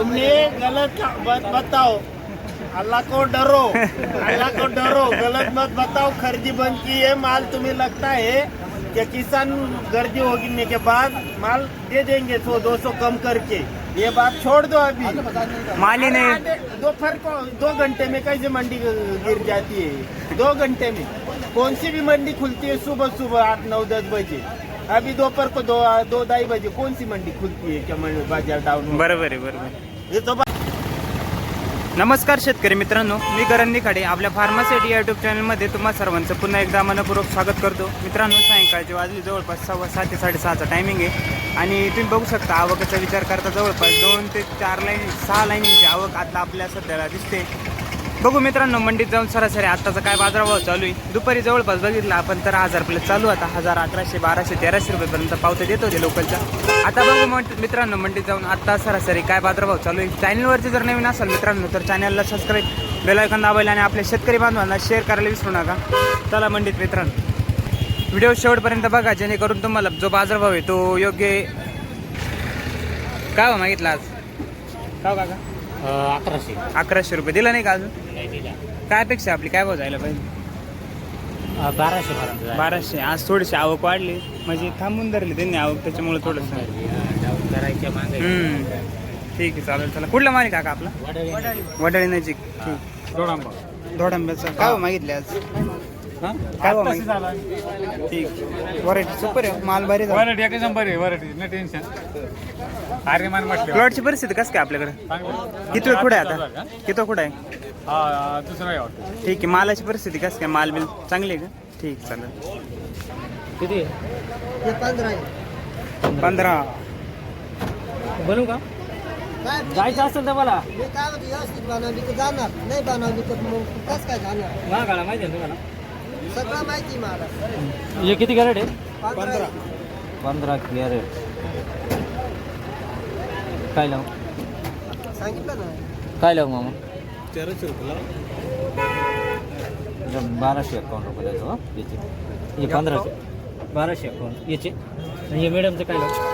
तुमने गलत बत, बताओ। अल्लाह को डरो। अल्लाह को डरो। गलत मत बताओ। खर्जी बंद की है। माल तुम्हें लगता है कि किसान गर्दी होने के बाद माल दे देंगे सौ दो सौ कम करके। ये बात छोड़ दो अभी। माल ही नहीं। दोपहर को दो घंटे में कैसे मंडी गिर जाती है? दो घंटे में। कौन सी भी मंडी खुलती है सुबह सुबह आठ नौ दस बजे? अभी दोपहर को दो दो ढाई बजे कौन सी मंडी खुलती है? क्या मंडी बाज़ार डाउन बरोबर है बरोबर। तो नमस्कार शेतकरी मित्रांनो मी करण निखाडे आपल्या फार्मासिटी युट्यूब चॅनलमध्ये तुम्हा सर्वांचं पुन्हा एकदा मनपूर्वक स्वागत करतो. मित्रांनो सायंकाळची वाजली जवळपास सव्वा सात ते साडेसहाचा टायमिंग आहे. आणि तुम्ही बघू शकता आवकाचा विचार करता जवळपास दोन ते चार लाईन सहा लाईनीची आवक आता आपल्या सध्याला दिसते. बघू मित्रांनो मंडीत जाऊन सरासरी आत्ताचा काय बाजारभाव चालू आहे. दुपारी जवळपास बघितला आपण तर हजार प्लस चालू आता. हजार अकराशे बाराशे तेराशे रुपयेपर्यंत पावते देत होते लोकलच्या. आता बघू मित्रांनो मंडीत जाऊन आत्ता सरासरी काय बाजारभाव चालू आहे. चॅनलवरती जर नवीन असाल मित्रांनो तर चॅनलला सबस्क्राईब बेलायकन दाबायला आणि आपल्या शेतकरी बांधवांना शेअर करायला विसरू नका. चला मंडीत मित्रांनो. व्हिडिओ शेवटपर्यंत बघा जेणेकरून तुम्हाला जो बाजारभाव आहे तो योग्य काय मागितला आज? काय हो काका? अकराशे. अकराशे रुपये. दिला नाही का अजून? काय अपेक्षा आपली? काय भाव जायला पाहिजे? बाराशे पर्यंत बाराशे. आज थोडीशी आवक वाढली. म्हणजे थांबून धरली त्यांनी आवक त्याच्यामुळे थोडंसं. करायच्या मागे. हम्म. ठीक आहे चालेल चला. कुठला मालिक काका आपला? वडाळी नजीक. ठीक. धोडांब्याचा काय भाव मागितले आज? काय भाव मागितले? ठीक. व्हरायटी सुपर आहे. माल भारी झाला. वराठी एक नंबर आहे. वराठी न टेन्शन आर्यमान म्हटलं प्लॉटची परिस्थिती कसं काय आपल्याकडे? किती कुठे आहे आता? किती कुठे आहे? हा दुसरा आहे वाटतं. ठीक आहे मालाची परिस्थिती कसं काय? माल बिल चांगली आहे का? ठीक चालेल. किती? पंधरा बनवू का? जायचं असेल तर मला मी काय म्हणतो व्यवस्थित बनवली तर जाणार. नाही बनवली तर मग कसं काय जाणार? महागाला माहिती आहे ना तुम्हाला? सगळं माहिती आहे मला. हे किती कॅरेट आहे? पंधरा पंधरा कॅरेट. काय लावू? सांगितलं ना. काय लावू मामा? बाराशे अकाउंट रुपये द्यायचं हो. याचे. हे पंधराशे. बाराशे अकाउंट याचे. आणि हे मॅडमचं काय लावू?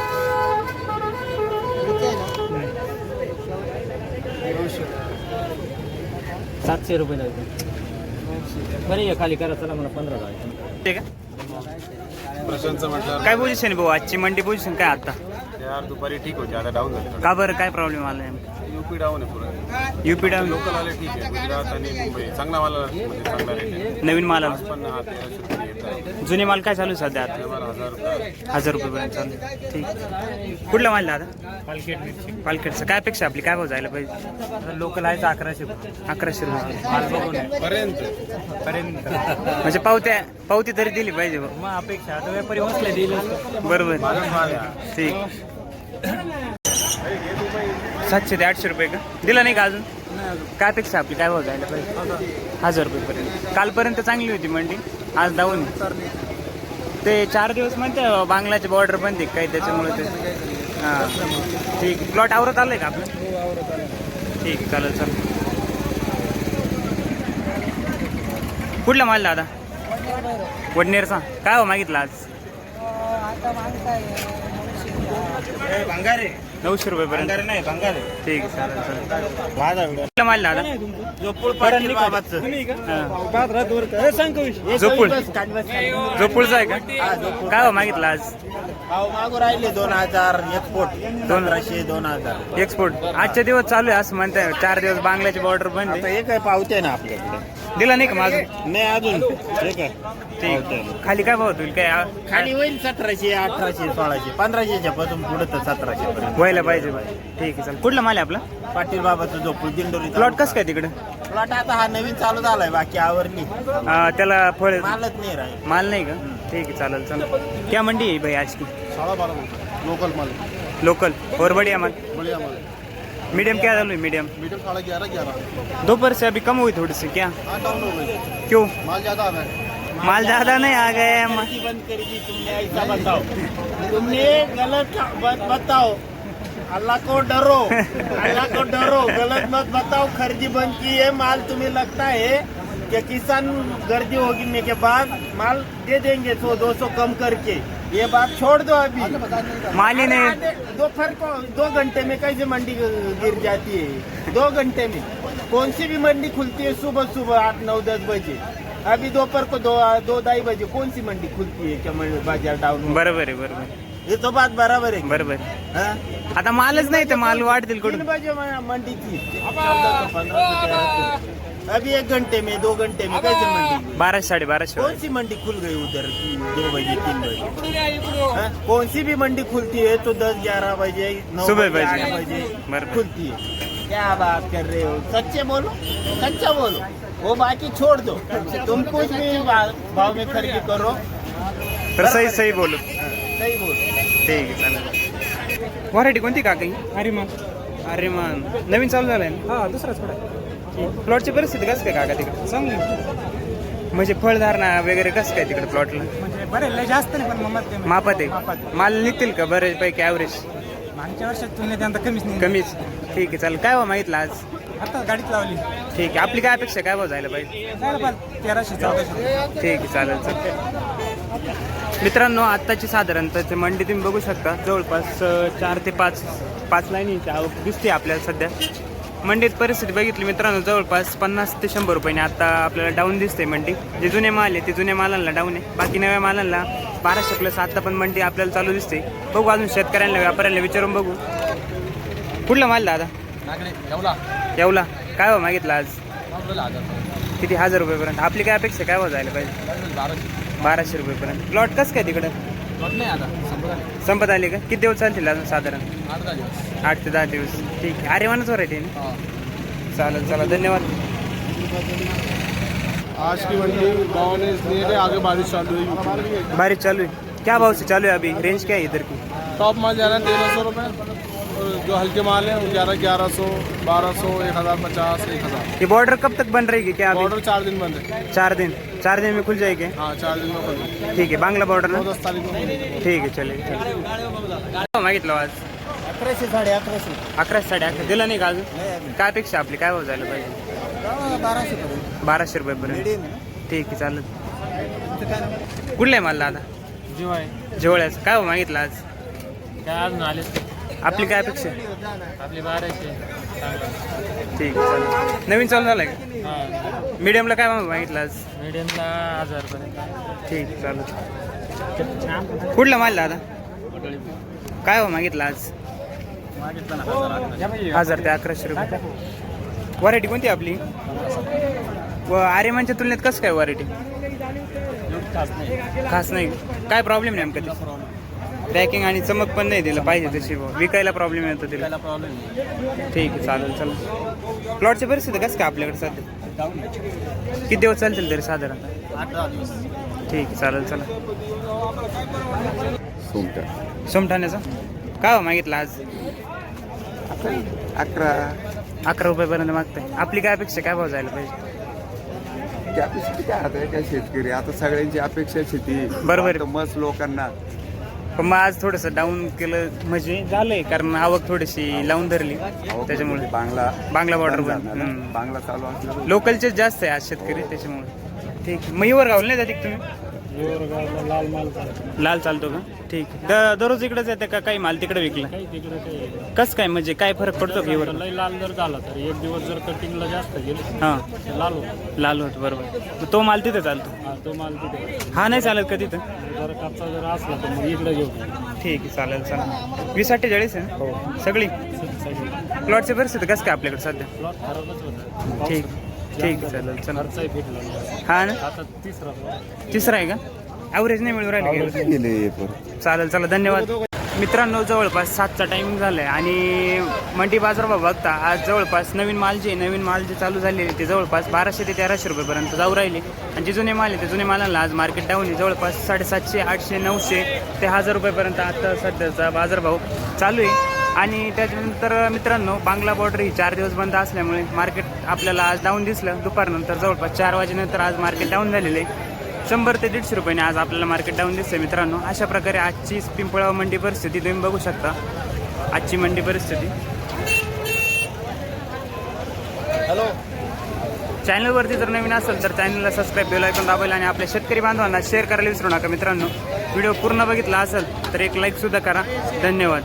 सातशे रुपये द्यायचं बरं ये खाली करा चला मला पंधरा द्यायचं ठीक आहे. प्रशांतचं म्हटलं काय पोझिशन आहे भाऊ? आजची मंडी पोझिशन काय आता? यार दुपारी ठीक होती आता डाऊन झाली. का बरं? काय प्रॉब्लेम आला आहे युपी डाऊन आहे पुरा. युपी डाऊन लोकल आले ठीक आहे गुजरात आणि मुंबई. चांगला माल म्हणजे चांगला रेट आहे. नवीन माल आला. पण हा तेराशे रुपये येत आहे. जुने माल काय चालू आहे सध्या आता? हजार रुपये हजार रुपयेपर्यंत चालू आहे. ठीक कुठला माल दादा? पालखेडचं. काय अपेक्षा आपली? काय भाव जायला पाहिजे? लोकल आहे अकराशे अकराशे रुपये. पर्यंत. पर्यंत. म्हणजे पावत्या पावती तरी दिली पाहिजे. मग अपेक्षा. आता व्यापारी बसले दिले बरोबर. माझाच माल आहे. हा. ठीक. सातशे ते आठशे रुपये का? दिला नाही का अजून? काय अपेक्षा आपली? काय भाव जायला पाहिजे? हजार रुपयेपर्यंत कालपर्यंत चांगली होती मंडी. आज डाऊन ते चार दिवस म्हणते बांगलाचे बॉर्डर बंद आहे काही त्याच्यामुळे ते हां. ठीक. प्लॉट आवरत आलंय का आपलं? ठीक चालेल चालेल. कुठला माल दादा? वडनेरचा. काय हो मागितला आज? नऊशे रुपयेपर्यंत नाही भंगार ठीक आहे, चालेल चालेल. कुठला माल दादा झोपूळ पाटील बाबाचं. झोपूळ झोपूळचा आहे का? काय हो मागितला आज? भाव मागू राहिले दोन हजार एक्सपोर्ट पंधराशे दोन हजार. एक्सपोर्ट आजचे दिवस चालू आहे असं म्हणताय. चार दिवस बांगलाची बॉर्डर बंद आता आहे एक आहे पावते ना आपल्याकडे? दिला नाही का माझं नाही अजून. एक आहे ठीक. खाली काय भाव होईल काय खाली होईल सतराशे अठराशे सोळाशे पंधराशेच्या पासून पुढे तर सतराशे पर्यंत व्हायला पाहिजे. ठीक आहे चालेल. कुठला माल आहे आपला? पाटील बाबाचं झोपूळ दिंडोरी प्लॉट कसं काय तिकडे? प्लॉट आता हा नवीन चालू झालाय बाकी आवरली. अं, त्याला फळ मालच नाही राहील. माल नाही का? ठीक आहे चालेल चालेल. क्या मंडी है भाई आज की? साडा बारा लोकल माल. लोकल और बढ़िया माल? बढ़िया माल. मीडियम क्या चालू है मीडियम मीडियम साढ़े ग्यारह ग्यारह. दोपहर से अभी कम हुई थोड़ी सी क्या? हाँ डाउन हो गई. क्यों? माल ज़्यादा आ रहा है. माल ज्यादा नहीं आ खेती बंद कर दी तुमने ऐसा बताओ। तुमने गलत बताओ। अल्लाह को डरो अल्लाह को डरो। गलत मत बताओ खरीदी बंद की है माल तुम्हें लगता है कि किसान गर्दी होने के बाद माल दे देंगे सौ दो सौ कम करके। ये बात छोड़ दो अभी। माल ही नहीं। दोपहर को दो घंटे में कैसे मंडी गिर जाती है? दो घंटे में। कौन सी भी मंडी खुलती है सुबह सुबह आठ नौ दस बजे? अभी दोपहर को दो दो ढाई बजे कौन सी मंडी खुलती है क्या बाजार डाउन हो? बरोबर आहे बरोबर ये तो बात बराबर है बरोबर. हाँ? आता मालच नाही तर माल वाढतील तीन कुठून बजे म- मंडी थी चौदह सौ पंद्रह सौ तेरह सौ। अभी एक घंटे में दो घंटे में. कैसे मंडी? बाराशे साडे बाराशे. कौन सी मंडी खुल गई उधर? दो बजे तीन बजे. हाँ? कौन सी भी मंडी खुलती है तो दस ग्यारह बजे नौ सुबह बजे बजे। आठ बजे। बराबर। खुलती है. क्या बात कर रहे हो? सच्चे बोलो? सच्चा बोलो? वो बाकी छोड़ दो। तुम कुछ भी भा- भाव में खरीदी करो। तर सही हाँ, सही बोलो। ठीक आहे चालेल. व्हरायटी कोणती का काही? अरे मग अरे नवीन चालू झालंय ना? हा दुसराच कडे प्लॉटची परिस्थिती कसं काय काका तिकडे? चांगली म्हणजे फळधारणा वगैरे कसं काय तिकडे प्लॉटला म्हणजे बरे लय जास्त नाही पण मापात आहे. माल निघतील का बऱ्यापैकी ॲव्हरेज मागच्या वर्षात तुलनेत यंदा कमीच नाही कमीच. ठीक आहे चालेल. काय भाव मागितलं आज? आता गाडीत लावली. ठीक आहे आपली काय अपेक्षा काय भाव जायला पाहिजे? जायला पाहिजे. तेराशे चौदाशे. ठीक आहे चालेल चालेल. मित्रांनो आत्ताची साधारणतः मंडी तुम्ही बघू शकता. जवळपास चार ते पाच पाच लाईनीची आवक दिसते आपल्याला सध्या. मंडीत परिस्थिती बघितली मित्रांनो जवळपास पन्नास ते शंभर रुपयाने आता आपल्याला डाऊन दिसते मंडी. जे जुने माल आहे ते जुन्या मालांना डाऊन आहे. बाकी नव्या मालांना बाराशे प्लस आता पण मंडी आपल्याला चालू दिसते. बघू अजून शेतकऱ्यांना व्यापाऱ्यांना विचारून बघू. कुठला माल दादा? येवला. काय भाव मागितला आज? किती? हजार रुपयेपर्यंत. आपली काय अपेक्षा काय भाव जायला पाहिजे? बाराशे रुपयेपर्यंत. प्लॉट कसं काय तिकडं? संपत आली. का? किती दिवस चालतील अजून साधारण? आठ ते दहा दिवस. ठीक आहे. अरे वानच व्हरायटी चालेल चला. धन्यवाद. आज की मंडी गाँव ने इसलिए कि आगे बारिश चालू है बारिश चालू है. क्या भाव से चालू है अभी? रेंज क्या है इधर की? टॉप माल जा रहा है तेरह सौ रुपये जो हल्के माल है वो जा रहा है ग्यारह सौ बारह सौ एक हज़ार पचास एक हज़ार। ये बॉर्डर कब तक बन रहेगी क्या अभी? बॉर्डर चार दिन बंद है। चार दिन। चार दिन में खुल जाएगी? हाँ चार दिन में बंद है ठीक है बांग्ला बॉर्डर नौ? दस तारीख में बंद है ठीक. काय भाव मागितलं आज? अकराशे साडे अकराशे। अकरा साडे अकरा दिला नाही का अजून? काय अपेक्षा आपली? काय भाव जायला पाहिजे? बाराशे पर्यंत. बाराशे रुपयेपर्यंत ठीक आहे चालेल. कुठलं आहे मला दादा? जीव आहे जवळच काय भाव मागितलं आज? काय अजून आले आपली काय अपेक्षा आपले बाराशे. ठीक आहे चालेल. नवीन चालू झालं का? मीडियमला काय भाव मागितलं आज? मीडियमला हजार पर्यंत. ठीक आहे चालेल. कुठला माल दादा? काय भाव मागितलं आज? हजार ते अकराशे रुपये. व्हरायटी कोणती आपली? व आर्यमानच्या तुलनेत कसं काय व्हरायटी खास नाही. काय प्रॉब्लेम नाही नेमका ते? पॅकिंग आणि चमक पण नाही दिलं पाहिजे तशी. विकायला प्रॉब्लेम येतो तिला. ठीक आहे चालेल चालेल प्लॉटची परिस्थिती कसं काय आपल्याकडे सध्या? किती दिवस चालतील तरी साधारण? ठीक आहे चालेल चला. सोमठाण्याचा? काय हो मागितलं आज? अकरा. अकरा रुपयापर्यंत मागताय. आपली काय अपेक्षा काय भाव जायला पाहिजे? अपेक्षा काय शेतकरी? आता सगळ्यांची अपेक्षा शेती. बरोबर मस्त लोकांना पण मग आज थोडंसं डाऊन केलं म्हणजे झालंय कारण आवक थोडीशी लावून धरली. त्याच्यामुळे. बांगला बांगला बॉर्डर. बांगला चालू लोकलचेच जास्त आहे आज शेतकरी त्याच्यामुळे. ठीक. आहे मयूर गावला नाही जाते का लाल माल लाल चालतो का? ठीक द- दररोज इकडेच येते का? काही माल तिकडे विकला? काही तिकडे काही कसं काय? म्हणजे काय फरक पडतो का इवर लय लाल जर झाला तर एक दिवस जर कटिंगला जास्त गेलं हां. तर लाल होतं. लाल होत बरोबर. तो माल तिथे चालतो? हा तो माल तिथे हा नाही चालत का तिथं? जर कच्चा जर असला तर मग इकडे घेऊ ठीक आहे चालेल चालेल. वीस अठ्ठेचाळीस आहे ना? सगळी? प्लॉटची परिस्थिती कसं काय आपल्याकडे सध्या? प्लॉट खराबच होता. ठीक. ठीक आहे चालेल हा ना? तिसरा आहे का? ॲव्हरेज नाही मिळून राहिले का? गेले परत चालेल चला धन्यवाद. मित्रांनो जवळपास सातचा टायमिंग झाला आहे आणि मंडी बाजारभाव बघता आज जवळपास नवीन माल जे नवीन माल जे चालू झाले ते जवळपास बाराशे ते तेराशे रुपयेपर्यंत जाऊ राहिले. आणि जे जुने माल आहे ते जुने मालांना आज मार्केट डाऊन आहे. जवळपास साडेसातशे आठशे नऊशे ते हजार रुपयेपर्यंत आता सध्याचा बाजारभाव चालू आहे. आणि त्याच्यानंतर मित्रांनो बांगला बॉर्डर ही चार दिवस बंद असल्यामुळे मार्केट आपल्याला आज डाऊन दिसलं. दुपारनंतर जवळपास चार वाजेनंतर आज मार्केट डाऊन झालेलं आहे. शंभर ते दीडशे रुपयाने आज आपल्याला मार्केट डाऊन दिसतंय मित्रांनो. अशा प्रकारे आजची पिंपळाव मंडी परिस्थिती तुम्ही बघू शकता. आजची मंडी परिस्थिती. चॅनलवरती जर नवीन असेल तर चॅनलला सबस्क्राईब बेल ऐकून दाबायला आणि आपल्या शेतकरी बांधवांना शेअर करायला विसरू नका मित्रांनो. व्हिडिओ पूर्ण बघितला असेल तर एक लाईक सुद्धा करा. धन्यवाद.